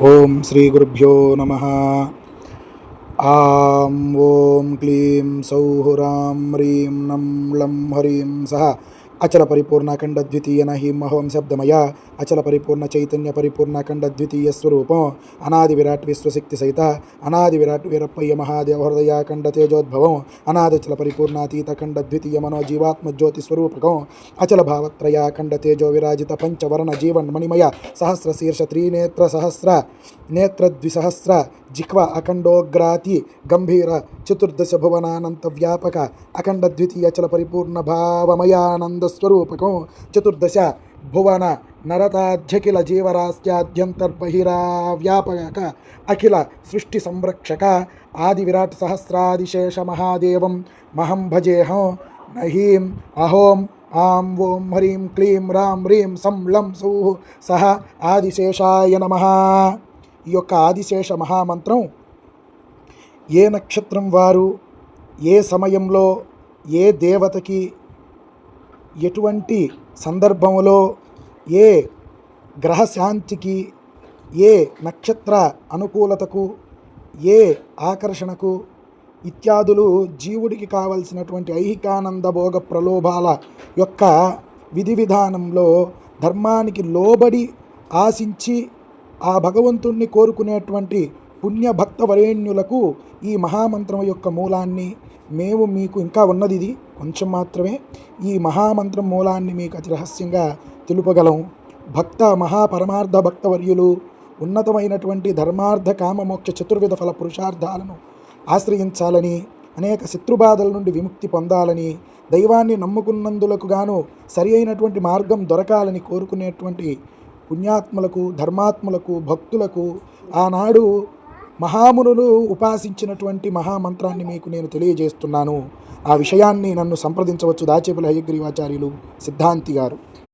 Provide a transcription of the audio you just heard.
ఓం శ్రీ గురుభ్యో నమ. ఆం ఓం క్లీం సౌహురాం హ్రీం నం లం హరీం సహ अचल परिपूर्णाखंड द्वितीय न महोम शब्दमय अचल परिपूर्ण चैतन्य परिपूर्णाखंड द्वितीय स्वरूप अनादि विराट विश्वशक्ति सहित अनादि विराट वीरपय्य महादेव हृदय खंड तेजोद्भव अनादचल परिपूर्णातीत खंड द्वितीय मनोजीवात्म ज्योति अचल भावत्रया खंड तेजो विराजित पंचवर्ण जीवन मणिमय सहस्र शीर्ष त्रिनेत्र सहस्र नेत्र द्विसहस्र जिह्वा अखण्डोऽग्राति परिपूर्ण भावमयानंद अखण्डद्वितीयचलपरिपूर्णभावमयानन्दस्वरूपको चतुर्दश भुवन नरताध्यखिल जीवरास्याद्यन्तर्बहिराव्यापक अखिल सृष्टिसंरक्षक आदिविराट्सहस्रादिशेषमहादेवं महं भजेह नहीं अहोम आं ओं ह्रीं क्लीं रां ह्रीं सं लं सौः सः आदिशेषाय नमः। ఈ యొక్క ఆదిశేష మహామంత్రం. ఏ నక్షత్రం వారు? ఏ సమయంలో? ఏ దేవతకి? ఎటువంటి సందర్భంలో ఏ గ్రహశాంతికి? ఏ నక్షత్ర అనుకూలతకు? ఏ ఆకర్షణకు? ఇత్యాదులు జీవుడికి కావలసినటువంటి ఐహికానంద భోగ ప్రలోభాల యొక్క విధి విధానంలో ధర్మానికి లోబడి ఆశించి ఆ భగవంతుణ్ణి కోరుకునేటువంటి పుణ్య భక్త వరేణ్యులకు ఈ మహామంత్రం యొక్క మూలాన్ని మేము మీకు ఇంకా ఉన్నది ఇది కొంచెం మాత్రమే ఈ మహామంత్రం మూలాన్ని మీకు అతి రహస్యంగా తెలుపగలం. భక్త మహాపరమార్థ భక్తవర్యులు ఉన్నతమైనటువంటి ధర్మార్థ కామమోక్ష చతుర్విధ ఫల పురుషార్థాలను ఆశ్రయించాలని అనేక శత్రుబాధల నుండి విముక్తి పొందాలని దైవాన్ని నమ్ముకున్నందులకు గాను సరి అయినటువంటి మార్గం దొరకాలని కోరుకునేటువంటి పుణ్యాత్ములకు ధర్మాత్ములకు భక్తులకు ఆనాడు మహామునులు ఉపాసించినటువంటి మహామంత్రాన్ని మీకు నేను తెలియజేస్తున్నాను. ఆ విషయాన్ని నన్ను సంప్రదించవచ్చు దాచేపుల హయగ్రీవాచార్యులు సిద్ధాంతి గారు.